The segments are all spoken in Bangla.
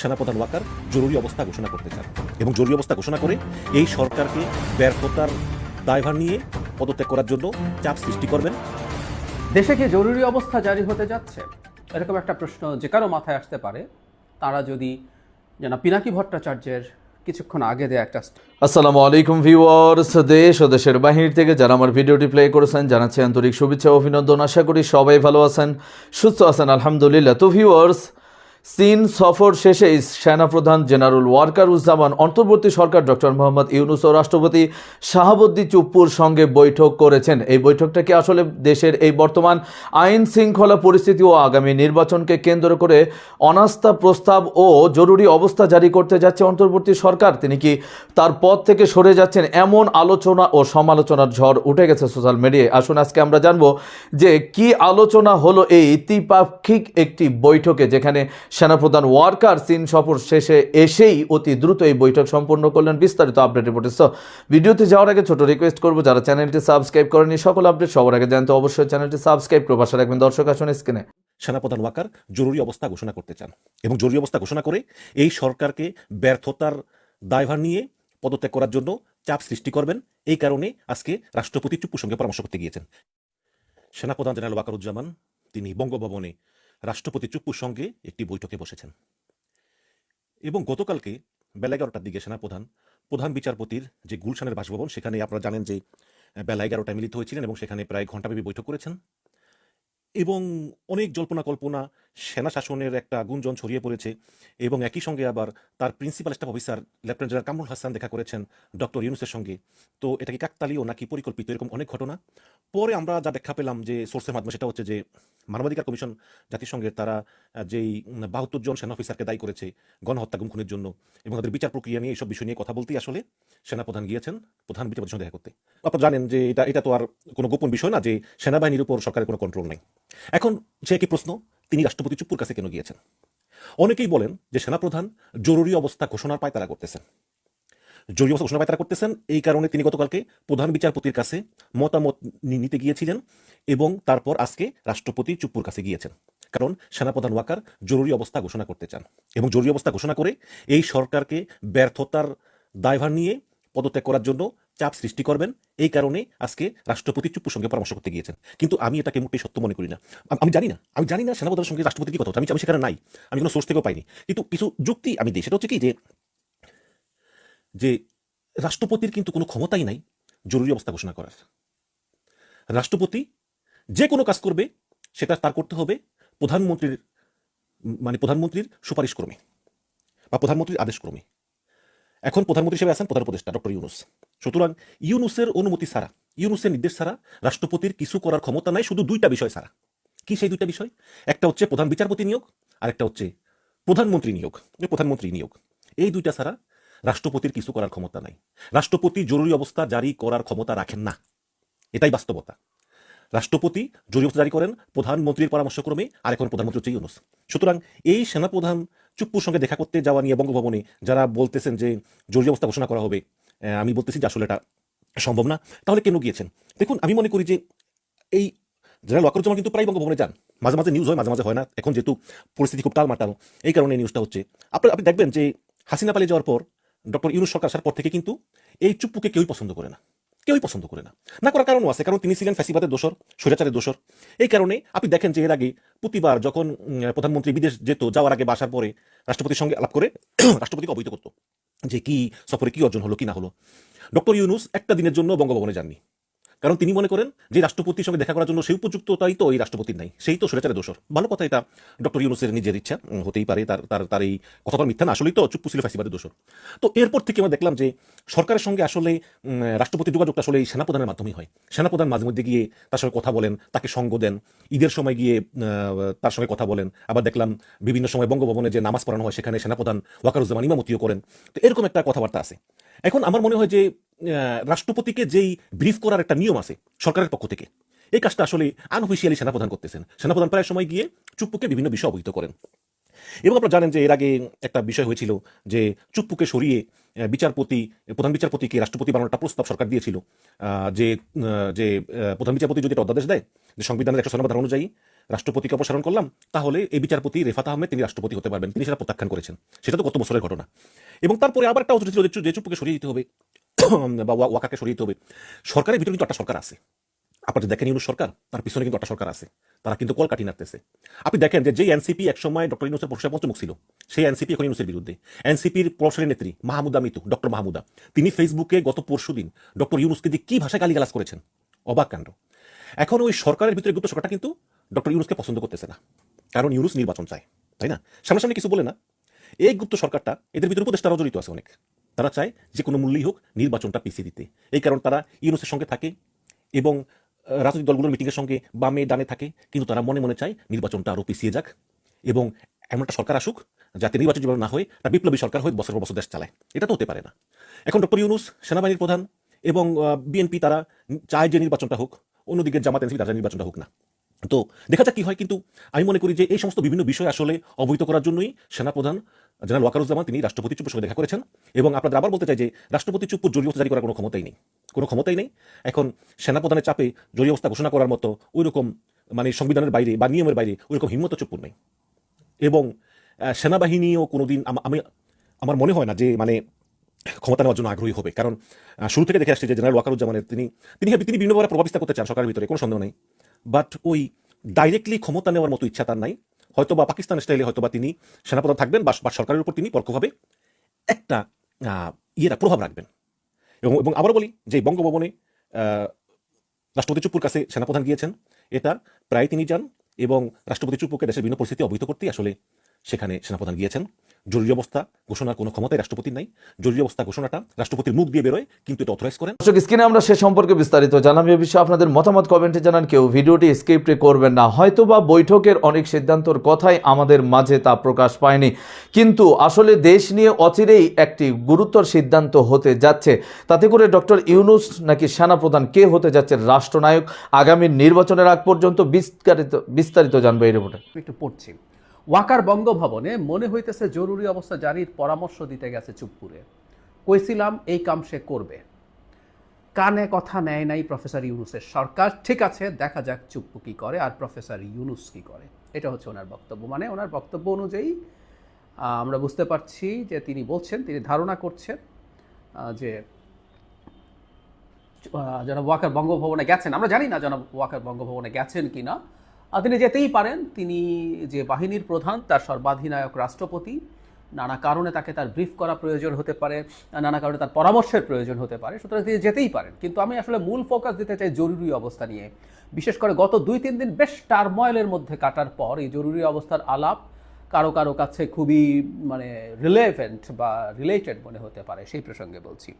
সেনাপ্রধান ওয়াকার জরুরি অবস্থা ঘোষণা করতে চান এবং জরুরি অবস্থা ঘোষণা করে এই সরকারকে ব্যর্থতার দায়ভার নিয়ে পদত্যাগ করার জন্য চাপ সৃষ্টি করবেন। দেশে কি জরুরি অবস্থা জারি হতে যাচ্ছে? এরকম একটা প্রশ্ন যে কারও মাথায় আসতে পারে। তারা যদি যেন পিনাকি ভট্টাচার্যের কিছুক্ষণ আগে দেয়া একটা আসসালামু আলাইকুম ভিউয়ার্স দেশ ও দেশের বাহির থেকে যারা আমার ভিডিওটি প্লে করেছেন জানাচ্ছি আন্তরিক শুভেচ্ছা ও অভিনন্দন। আশা করি সবাই ভালো আছেন সুস্থ আছেন আলহামদুলিল্লাহ। তো ভিউয়ার্স চীন সফর শেষে সেনাপ্রধান জেনারেল ওয়ার্কার উজ্জামান অন্তর্বর্তী সরকার ডক্টর মোহাম্মদ ইউনুস ও রাষ্ট্রপতি শাহাবুদ্দি চুপ্পুর সঙ্গে বৈঠক করেছেন। এই বৈঠকটা কি আসলে দেশের এই বর্তমান আইন শৃঙ্খলা পরিস্থিতি ও আগামী নির্বাচনকে কেন্দ্র করে অনাস্থা প্রস্তাব ও জরুরি অবস্থা জারি করতে যাচ্ছে অন্তর্বর্তী সরকার? তিনি কি তার পদ থেকে সরে যাচ্ছেন? এমন আলোচনা ও সমালোচনার ঝড় উঠে গেছে সোশ্যাল মিডিয়ায়। আসুন, আজকে আমরা জানব যে কি আলোচনা হলো এই ত্রিপাক্ষিক একটি বৈঠকে, যেখানে সেনাপ্রধান ওয়ার্কার চীন সফর শেষে এসেই অতি দ্রুত এই বৈঠক সম্পন্ন করলেন বিস্তারিত আপডেট রিপোর্টে সো ভিডিওতে যাওয়ার আগে ছোট রিকোয়েস্ট করব, যারা চ্যানেলটি সাবস্ক্রাইব করেনি সকল আপডেট সবার আগে জানতে অবশ্যই চ্যানেলটি সাবস্ক্রাইব করে পাশে রাখবেন। দর্শক, আসুন স্ক্রিনে সেনাপ্রধান ওয়াকার জরুরি অবস্থা ঘোষণা করতে চান এবং জরুরি অবস্থা ঘোষণা করে এই সরকারকে ব্যর্থতার দায়ভার নিয়ে পদত্যাগ করার জন্য চাপ সৃষ্টি করবেন। এই কারণে আজকে রাষ্ট্রপতি চুপ্পুর সঙ্গে পরামর্শ করতে গিয়েছেন। সেনাপ্রধান জেনারেল ওয়াকারুজ্জামান, তিনি বঙ্গভবনে রাষ্ট্রপতি চুপ্পুর সঙ্গে একটি বৈঠকে বসেছেন। এবং গতকালকে বেলা এগারোটার দিকে সেনাপ্রধান, প্রধান বিচারপতির যে গুলশানের বাসভবন, সেখানে আপনারা জানেন যে বেলা এগারোটায় মিলিত হয়েছিলেন এবং সেখানে প্রায় ঘণ্টাব্যাপী বৈঠক করেছেন। এবং অনেক জল্পনা কল্পনা সেনা শাসনের একটা গুঞ্জন ছড়িয়ে পড়েছে এবং একই সঙ্গে আবার তার principal staff officer lieutenant general Kamrul Hasan দেখা করেছেন ডক্টর ইউনুসের সঙ্গে। তো এটা কি কাকতালীয় নাকি পরিকল্পিত? এরকম অনেক ঘটনা। পরে আমরা যা ব্যাখ্যা পেলাম যে সোর্সের মাধ্যমে সেটা হচ্ছে যে মানবাধিকার কমিশন জাতিসংঘের তারা যেই বাহাত্তর জন সেনা অফিসারকে দায়ী করেছে গণহত্যা গুম খুনের জন্য এবং তাদের বিচার প্রক্রিয়া নিয়ে এইসব বিষয় নিয়ে কথা বলতেই আসলে সেনাপ্রধান গিয়েছেন প্রধান বিচারপতির সঙ্গে দেখা করতে। আপনারা জানেন যে এটা এটা তো আর কোনো গোপন বিষয় না যে সেনাবাহিনীর উপর সরকারের কোনো কন্ট্রোল নেই। এখন সে একই প্রশ্ন? তিনি রাষ্ট্রপতি চুপ্পুর কাছে কেন গিয়েছেন? অনেকেই বলেন যে সেনাপ্রধান জরুরি অবস্থা ঘোষণার পায় তারা করতেছেন। জরুরি অবস্থা ঘোষণা পায় তারা করতেছেন এই কারণে তিনি গতকালকে প্রধান বিচারপতির কাছে মতামত নিতে গিয়েছিলেন এবং তারপর আজকে রাষ্ট্রপতি চুপ্পুর কাছে গিয়েছেন। কারণ সেনাপ্রধান ওয়াকার জরুরি অবস্থা ঘোষণা করতে চান এবং জরুরি অবস্থা ঘোষণা করে এই সরকারকে ব্যর্থতার দায়ভার নিয়ে পদত্যাগ করার জন্য চাপ সৃষ্টি করবেন, এই কারণে আজকে রাষ্ট্রপতি চুপ্পুর সঙ্গে পরামর্শ করতে গিয়েছেন। কিন্তু আমি এটাকে মোটেই সত্য মনে করি না। আমি জানি না, আমি জানি না সেনাপ্রধানের সঙ্গে রাষ্ট্রপতি কি কথা আমি আমি সেখানে নাই। আমি কোনো সোর্স থেকেও পাইনি। কিন্তু কিছু যুক্তি আমি দিই। সেটা হচ্ছে কি যে যে রাষ্ট্রপতির কিন্তু কোনো ক্ষমতাই নাই জরুরি অবস্থা ঘোষণা করার। রাষ্ট্রপতি যে কোনো কাজ করবে, সেটা তার করতে হবে প্রধানমন্ত্রীর মানে প্রধানমন্ত্রীর সুপারিশ ক্রমে বা প্রধানমন্ত্রীর আদেশ ক্রমে এখন প্রধানমন্ত্রী হিসেবে আছেন প্রধান উপদেষ্টা ডক্টর ইউনুস। সুতরাং ইউনুসের অনুমতি ছাড়া, ইউনুসের নির্দেশ ছাড়া রাষ্ট্রপতির কিছু করার ক্ষমতা নাই, শুধু দুইটা বিষয় ছাড়া। কি সেই দুইটা বিষয়? একটা হচ্ছে প্রধান বিচারপতি নিয়োগ আর একটা হচ্ছে প্রধানমন্ত্রী নিয়োগ প্রধানমন্ত্রী নিয়োগ। এই দুইটা ছাড়া রাষ্ট্রপতির কিছু করার ক্ষমতা নাই। রাষ্ট্রপতি জরুরি অবস্থা জারি করার ক্ষমতা রাখেন না। এটাই বাস্তবতা। রাষ্ট্রপতি জরুরি অবস্থা জারি করেন প্রধানমন্ত্রীর পরামর্শক্রমে, আর এখন প্রধানমন্ত্রী হচ্ছে ইউনুস। সুতরাং এই সেনাপ্রধান চুপ্পুর সঙ্গে দেখা করতে যাওয়া নিয়ে বঙ্গভবনে যারা বলতেছেন যে জরুরি অবস্থা ঘোষণা করা হবে আমি বলতেছি যে আসলে এটা সম্ভব না। তাহলে কেন গিয়েছেন? দেখুন, আমি মনে করি যে এই জেনারেল ওয়াকরুজ্জামান কিন্তু প্রায় বঙ্গভবনে যান। মাঝে মাঝে নিউজ হয়, মাঝে মাঝে হয় না। এখন যেহেতু পরিস্থিতি খুব টালমাটাল, এই কারণে নিউজটা হচ্ছে। আপনার আপনি দেখবেন যে হাসিনা পালিয়ে যাওয়ার পর ডক্টর ইউনুস সরকার আসার পর থেকে কিন্তু এই চুপ্পুকে কেউই পছন্দ করে না। কেউই পছন্দ করে না। না করার কারণও আছে, কারণ তিনি ছিলেন ফ্যাসিবাদের দোষর, স্বৈরাচারের দোষর। এই কারণে আপনি দেখেন যে এর আগে প্রতিবার যখন প্রধানমন্ত্রী বিদেশ যেত, যাওয়ার আগে বাসার পরে রাষ্ট্রপতির সঙ্গে আলাপ করে রাষ্ট্রপতিকে অবহিত করতো যে কি সফরে কি অর্জন হলো, কি না হলো। ডক্টর ইউনুস একটা দিনের জন্য বঙ্গভবনে যাননি। কারণ তিনি মনে করেন যে রাষ্ট্রপতির সঙ্গে দেখা করার জন্য সেই উপযুক্ততাই তো এই রাষ্ট্রপতির নাই সেই তো স্বৈরাচারের দোষর। ভালো কথা এটা ডক্টর ইউনুসের নিজের ইচ্ছা হতেই পারে তার তার তার এই কথা তো মিথ্যা না আসলেই তো চুপ্পু ছিল ফ্যাসিবাদের দোষর। তো এরপর থেকে আমরা দেখলাম যে সরকারের সঙ্গে আসলে উম, রাষ্ট্রপতির যোগাযোগটা আসলে এই সেনাপ্রধানের মাধ্যমেই হয়। সেনাপ্রধান মাঝে মধ্যে গিয়ে তার সঙ্গে কথা বলেন তাকে সঙ্গ দেন ঈদের সময় গিয়ে তার সঙ্গে কথা বলেন আবার দেখলাম বিভিন্ন সময় বঙ্গভবনে যে নামাজ পড়ানো হয় সেখানে সেনাপ্রধান ওয়াকারুজ্জামান ইমামতিও করেন। তো এরকম একটা কথাবার্তা আছে। এখন আমার মনে হয় যে রাষ্ট্রপতিকে যেই ব্রিফ করার একটা নিয়ম আছে সরকারের পক্ষ থেকে, এই কাজটা আসলে আনঅফিসিয়ালি সেনাপ্রধান করতেছেন। সেনাপ্রধান প্রায় সময় গিয়ে চুপ্পুকে বিভিন্ন বিষয় অবহিত করেন। এবং আপনারা জানেন যে এর আগে একটা বিষয় হয়েছিল যে চুপ্পুকে সরিয়ে বিচারপতি, প্রধান বিচারপতিকে রাষ্ট্রপতি বানানোর একটা প্রস্তাব সরকার দিয়েছিল যে যে প্রধান বিচারপতি যদি একটা অধ্যাদেশ দেয় যে সংবিধানের একশো নম্বর অনুযায়ী রাষ্ট্রপতিকে অপসারণ করলাম, তাহলে এই বিচারপতি রেফাত আহমেদ তিনি রাষ্ট্রপতি হতে পারবেন। তিনি সেটা প্রত্যাখ্যান করেছেন। সেটা তো গত বছরের ঘটনা। এবং তারপরে আবার একটা ছিল যে চু- যে চুপুকে সরিয়ে দিতে হবে। বা ওয়া- ওয়াকাকে সরিয়ে দিতে হবে। সরকারের ভিতরে কিন্তু একটা সরকার আছে। আপনারা দেখেন ইউনুস সরকার, তার পিছনে কিন্তু একটা সরকার আছে। তারা কিন্তু কল কাটি নাড়তেছে। আপনি দেখেন যে যে এনসিপি একসময় ডক্টর ইউনুসের প্রশাসন পঞ্চমুখ ছিল, সেই এনসিপি এখন ইউনুসের বিরুদ্ধে। এনসিপির প্রশাসনের নেত্রী মাহমুদা মিতু, ডক্টর মাহমুদা, তিনি ফেসবুকে গত পরশু দিন ডক্টর ইউনুসকে দিয়ে কি ভাষায় গালিগালাজ করেছেন? অবাক কাণ্ড। এখন ওই সরকারের ভিতরে গুপ্ত সরকারটা কিন্তু ডক্টর ইউনুসকে পছন্দ করতেছে না। কারণ ইউনুস নির্বাচন চায়, তাই না? সামনাসামনি কিছু বলে না। এই গুপ্ত সরকারটা এদের ভিতরে উপদেষ্টারাও জড়িত আছে অনেক। তারা চায় যে কোনো মূল্যেই হোক নির্বাচনটা পিছিয়ে দিতে। এই কারণ তারা ইউনুসের সঙ্গে থাকে এবং রাজনৈতিক দলগুলোর মিটিংয়ের সঙ্গে বামে ডানে থাকে। কিন্তু তারা মনে মনে চায় নির্বাচনটা আরও পিছিয়ে যাক এবং এমন একটা সরকার আসুক যাতে নির্বাচন যেভাবে না হয় তা বিপ্লবী সরকার হয়ে বছর বছর দেশ চালায়। এটা তো হতে পারে না। এখন ডক্টর ইউনুস সেনাবাহিনীর প্রধান এবং বিএনপি তারা চায় যে নির্বাচনটা হোক, অন্যদিকে জামাত এনসিপি তারা নির্বাচনটা হোক না। তো দেখা যাক কি হয়, কিন্তু আমি মনে করি যে এই সমস্ত বিভিন্ন বিষয় আসলে অবহিত করার জন্যই সেনাপ্রধান জেনারেল ওয়াকারুজ্জামান তিনি রাষ্ট্রপতি চুপুর সঙ্গে দেখা করেছেন এবং আপনাদের আবার বলতে চাই যে রাষ্ট্রপতি চুপুর জরুরি অবস্থা জারি করার কোনো ক্ষমতাই নেই, কোনো ক্ষমতাই নেই। এখন সেনাপ্রধানের চাপে জরুরি অবস্থা ঘোষণা করার মতো ওই রকম মানে সংবিধানের বাইরে বা নিয়মের বাইরে ওই রকম হিম্মত চুপুর নেই। এবং সেনাবাহিনীও কোনোদিন আম- আমি, আমার মনে হয় না যে মানে ক্ষমতা নেওয়ার জন্য আগ্রহী হবে। কারণ শুরু থেকে দেখে আসছে যে জেনারেল ওয়াকারুজ্জামানের তিনি তিনি তিনি বিভিন্নভাবে প্রভাব বিস্তার করতে চান সরকারের ভিতরে, কোনো সন্দেহ নেই। বাট ওই ডাইরেক্টলি ক্ষমতা নেওয়ার মতো ইচ্ছা তার নাই। হয়তো বা পাকিস্তান স্টাইলে হয়তো বা তিনি সেনাপ্রধান থাকবেন বা সরকারের উপর তিনি পরোক্ষভাবে একটা ইয়েরা প্রভাব রাখবেন। এবং এবং আবারও বলি যে বঙ্গভবনে রাষ্ট্রপতি চুপুর কাছে সেনাপ্রধান গিয়েছেন। এটা প্রায় তিনি যান এবং রাষ্ট্রপতি চুপুকে দেশের বিভিন্ন পরিস্থিতি অবহিত করতেই আসলে সেখানে সেনাপ্রধান গিয়েছেন। জরুরি অবস্থা ঘোষণার কোনো ক্ষমতায় রাষ্ট্রপতির নাই। জরুরি অবস্থা ঘোষণাটা রাষ্ট্রপতির মুখ দিয়ে বেরোয় কিন্তু এটা অথরাইজ করেন দর্শক স্ক্রিনে আমরা সে সম্পর্কে বিস্তারিত জানাম এ বিষয়ে আপনাদের মতামত কমেন্টে জানান কেউ। ভিডিওটি স্ক্রিপ্টে করবেন না। হয়তো বা বৈঠকের অনেক সিদ্ধান্তর কথাই আমাদের মাঝে তা প্রকাশ পায়নি। কিন্তু আসলে দেশ নিয়ে অচিরেই একটি গুরুতর সিদ্ধান্ত হতে যাচ্ছে। তাতে করে ডক্টর ইউনুস নাকি সেনাপ্রধান কে হতে যাচ্ছে রাষ্ট্রনায়ক? আগামী নির্বাচনের আগ পর্যন্ত বিস্তারিত বিস্তারিত জানব এই রিপোর্টে। একটু পড়ছি। ওয়াকার বঙ্গভবনে মনে হইতেছে জরুরি অবস্থা জারির পরামর্শ দিতে গেছে চুপপুরে। কইছিলাম, এই কাম সে করবে। কানে কথা নেয় নাই প্রফেসর ইউনুসের সরকার। ঠিক আছে, দেখা যাক চুপ্পু কি করে আর প্রফেসর ইউনুস কি করে। এটা হচ্ছে ওনার বক্তব্য। মানে ওনার বক্তব্য অনুযায়ী আমরা বুঝতে পারছি যে তিনি বলছেন, তিনি ধারণা করছেন যে জনাব ওয়াকার বঙ্গভবনে গেছেন। আমরা জানি না জনাব ওয়াকার বঙ্গভবনে গেছেন কি না তিনি যেতেই পারেন, তিনি যে বাহিনীর প্রধান, তার সর্বাধিনায়ক রাষ্ট্রপতি, নানা কারণে তাকে তার ব্রিফ করা প্রয়োজন হতে পারে, নানা কারণে তার পরামর্শের প্রয়োজন হতে পারে, সুতরাং তিনি যেতেই পারেন। কিন্তু আমি আসলে মূল ফোকাস দিতে চাই জরুরি অবস্থা নিয়ে। বিশেষ করে গত দুই তিন দিন বেশ টার্ময়েলের মধ্যে কাটার পর এই জরুরি অবস্থার আলাপ কারও কারও কাছে খুবই মানে রিলেভেন্ট বা রিলেটেড মনে হতে পারে, সেই প্রসঙ্গে বলছি।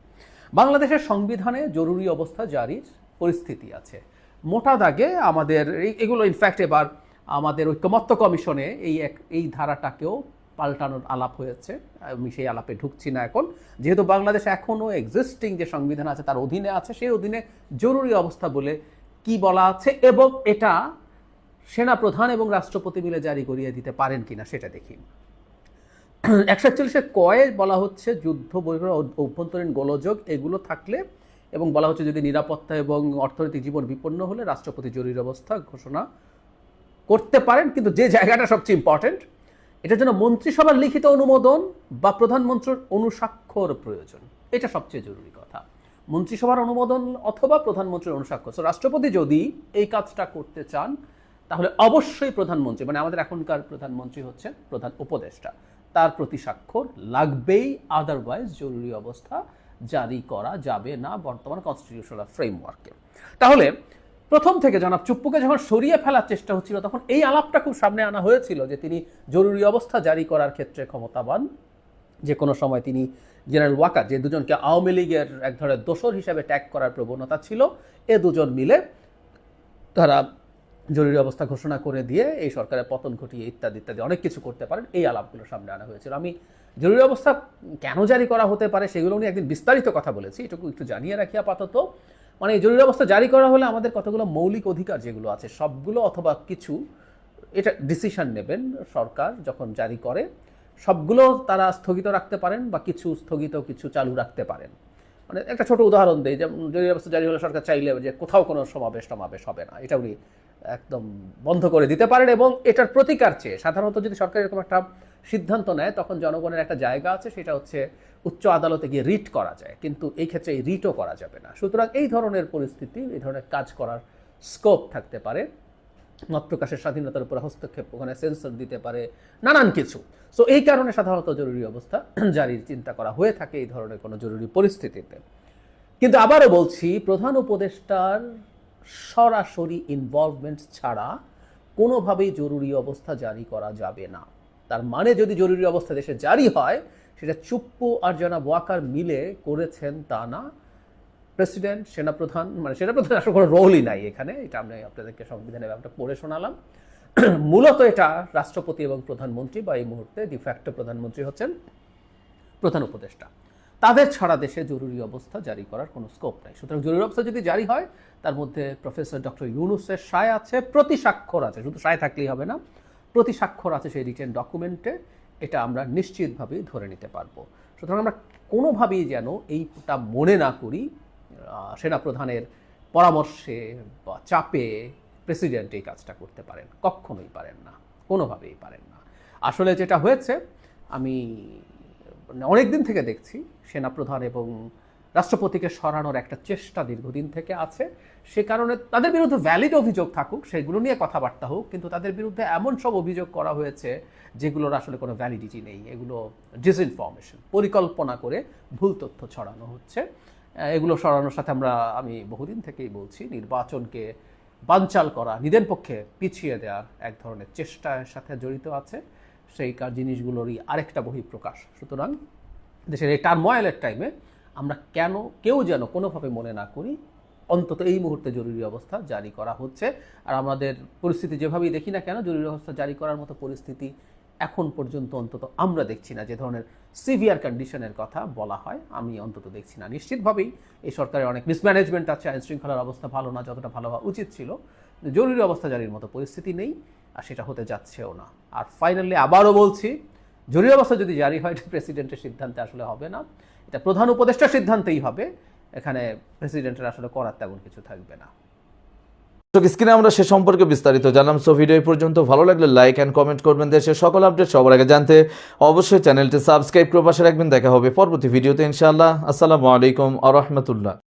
বাংলাদেশের সংবিধানে জরুরি অবস্থা জারির পরিস্থিতি আছে। মোটা দাগে আমাদের এগুলো ইনফ্যাক্ট এবার আমাদের ঐক্যমত্য কমিশনে এই এক, এই ধারাটাকেও পাল্টানোর আলাপ হয়েছে। আমি সেই আলাপে ঢুকছি না এখন। যেহেতু বাংলাদেশ এখনও এক্সিস্টিং যে সংবিধান আছে তার অধীনে আছে, সেই অধীনে জরুরি অবস্থা বলে কি বলা আছে এবং এটা সেনা প্রধান এবং রাষ্ট্রপতি মিলে জারি করিয়ে দিতে পারেন কিনা সেটা দেখি। একশো একচল্লিশে কয়ে বলা হচ্ছে যুদ্ধ বহির অভ্যন্তরীণ গোলযোগ, এগুলো থাকলে এবং বলা হচ্ছে যদি নিরাপত্তা এবং অর্থনৈতিক জীবন বিপন্ন হলে রাষ্ট্রপতি জরুরি অবস্থা ঘোষণা করতে পারেন কিন্তু যে জায়গাটা সবচেয়ে ইম্পর্টেন্ট এটার জন্য মন্ত্রিসভার লিখিত অনুমোদন বা প্রধানমন্ত্রীর অনুস্বাক্ষর প্রয়োজন। এটা সবচেয়ে জরুরি কথা। মন্ত্রিসভার অনুমোদন অথবা প্রধানমন্ত্রীর অনুস্বাক্ষর। So, রাষ্ট্রপতি যদি এই কাজটা করতে চান তাহলে অবশ্যই প্রধানমন্ত্রী মানে আমাদের এখনকার প্রধানমন্ত্রী হচ্ছে প্রধান উপদেষ্টা। তার প্রতি স্বাক্ষর লাগবেই আদারওয়াইজ জরুরি অবস্থা জারি করা যাবে না বর্তমান কনস্টিটিউশনাল ফ্রেমওয়ার্কে তাহলে প্রথম থেকে জনাব চুপ্পুকে যখন সরিয়ে ফেলার চেষ্টা হচ্ছিল, তখন এই আলাপটা খুব সামনে আনা হয়েছিল যে তিনি জরুরি অবস্থা জারি করার ক্ষেত্রে ক্ষমতাবান। যে কোনো সময় তিনি জেনারেল ওয়াকার যে দুজনকে আওয়ামী লীগের এক ধরনের দোসর হিসাবে ট্যাগ করার প্রবণতা ছিল, এ দুজন মিলে তারা জরুরি অবস্থা ঘোষণা করে দিয়ে এই সরকারের পতন ঘটিয়ে ইত্যাদি ইত্যাদি অনেক কিছু করতে পারেন, এই আলাপগুলো সামনে আনা হয়েছিল। আমি জরুরি অবস্থা কেন জারি করা হতে পারে সেগুলো নিয়ে একদিন বিস্তারিত কথা বলেছি, এটুকু একটু জানিয়ে রাখি আপাতত। মানে জরুরি অবস্থা জারি করা হলে আমাদের কতগুলো মৌলিক অধিকার যেগুলো আছে সবগুলো অথবা কিছু, এটা ডিসিশন নেবেন সরকার যখন জারি করে, সবগুলো তারা স্থগিত রাখতে পারেন বা কিছু স্থগিত, কিছু চালু রাখতে পারেন। মানে একটা ছোট উদাহরণ দেয় যেমন জরুরি অবস্থা জারি হলে সরকার চাইলে যে কোথাও কোনো সমাবেশ টমাবেশ হবে না, এটা উনি একদম বন্ধ করে দিতে পারেন এবং এটার প্রতিকার চেয়ে। সাধারণত যদি সরকার এরকম একটা সিদ্ধান্ত নেয়, তখন জনগণের একটা জায়গা আছে, সেটা হচ্ছে উচ্চ আদালতে গিয়ে রিট করা যায়। কিন্তু এই ক্ষেত্রে এই রিটও করা যাবে না। সুতরাং এই ধরনের পরিস্থিতি, এই ধরনের কাজ করার স্কোপ থাকতে পারে। মত প্রকাশের স্বাধীনতার উপর হস্তক্ষেপ ওখানে সেন্সর দিতে পারে, নানান কিছু। সো এই কারণে সাধারণত জরুরি অবস্থা জারির চিন্তা করা হয়ে থাকে এই ধরনের কোনো জরুরি পরিস্থিতিতে। কিন্তু আবারও বলছি, প্রধান উপদেষ্টার সরাসরি ইনভলভমেন্ট ছাড়া কোনোভাবেই জরুরি অবস্থা জারি করা যাবে না। তার মানে যদি জরুরি অবস্থা দেশে জারি হয়, সেটা চুপ্পু আর জনাব ওয়াকার মিলে করেছেন তা না। প্রেসিডেন্ট, সেনাপ্রধান মানে সেনাপ্রধান আসলে কোনো রোলই নাই এখানে, এটা আমি আপনাদেরকে সংবিধানের ব্যাপারটা পড়ে শোনালাম। মূলত এটা রাষ্ট্রপতি এবং প্রধানমন্ত্রী বা এই মুহূর্তে ডিফ্যাক্টো প্রধানমন্ত্রী হচ্ছেন প্রধান উপদেষ্টা। তাদের ছাড়া দেশে জরুরি অবস্থা জারি করার কোনো স্কোপ নাই। সুতরাং জরুরি অবস্থা যদি জারি হয়, তার মধ্যে প্রফেসর ডক্টর ইউনুসের সায় আছে প্রতি স্বাক্ষর আছে। শুধু সায় থাকলেই হবে না প্রতি স্বাক্ষর আছে সেই রিটেন ডকুমেন্টে এটা আমরা নিশ্চিতভাবেই ধরে নিতে পারব। সুতরাং আমরা কোনোভাবেই যেন এইটা মনে না করি সেনাপ্রধানের পরামর্শে বা চাপে প্রেসিডেন্ট এই কাজটা করতে পারেন। কখনোই পারেন না, কোনোভাবেই পারেন না। আসলে যেটা হয়েছে, আমি অনেক দিন থেকে দেখছি সেনাপ্রধান এবং রাষ্ট্রপতিকে সরানোর একটা চেষ্টা দীর্ঘদিন থেকে আছে। সে কারণে তাদের বিরুদ্ধে ভ্যালিড অভিযোগ থাকুক, সেগুলো নিয়ে কথাবার্তা হোক, কিন্তু তাদের বিরুদ্ধে এমন সব অভিযোগ করা হয়েছে যেগুলোর আসলে কোনো ভ্যালিডিটি নেই। এগুলো ডিসইনফরমেশন পরিকল্পনা করে ভুল তথ্য ছড়ানো হচ্ছে। এগুলো সরানোর সাথে আমরা, আমি বহুদিন থেকেই বলছি, নির্বাচনকে বানচাল করা, নিজের পক্ষে পিছিয়ে দেওয়ার এক ধরনের চেষ্টার সাথে জড়িত আছে। সেই কার জিনিসগুলোরই আরেকটা বহিঃপ্রকাশ। সুতরাং দেশের এই টার্ময়েলের টাইমে আমরা কেন, কেউ যেন কোনোভাবে মনে না করি, অন্তত এই মুহূর্তে জরুরি অবস্থা জারি করা হচ্ছে। আর আমাদের পরিস্থিতি যেভাবেই দেখি না কেন, জরুরি অবস্থা জারি করার মতো পরিস্থিতি এখন পর্যন্ত অন্তত আমরা দেখছি না। যে ধরনের সিভিয়ার কন্ডিশনের কথা বলা হয়, আমি অন্তত দেখছি না। নিশ্চিতভাবেই এই সরকারের অনেক মিসম্যানেজমেন্ট আছে আইন শৃঙ্খলার অবস্থা ভালো না, যতটা ভালো হওয়া উচিত ছিল। জরুরি অবস্থা জারির মতো পরিস্থিতি নেই। আর সেটা হতে যাচ্ছেও না। আর ফাইনালি আবারও বলছি জরুরি অবস্থা যদি জারি হয়, এটা প্রেসিডেন্টের সিদ্ধান্তে আসলে হবে না। এটা প্রধান উপদেষ্টার সিদ্ধান্তেই হবে। এখানে প্রেসিডেন্টের আসলে করার তেমন কিছু থাকবে না। দর্শক স্ক্রিনে আমরা সে সম্পর্কে বিস্তারিত জানলাম। সো ভিডিও পর্যন্ত। ভালো লাগলে লাইক অ্যান্ড কমেন্ট করবেন। দেশের সকল আপডেট সবার আগে জানতে অবশ্যই চ্যানেলটি সাবস্ক্রাইব করে পাশে রাখবেন। দেখা হবে পরবর্তী ভিডিওতে ইনশাআল্লাহ। আসসালামু আলাইকুম আ রহমতুল্লাহ।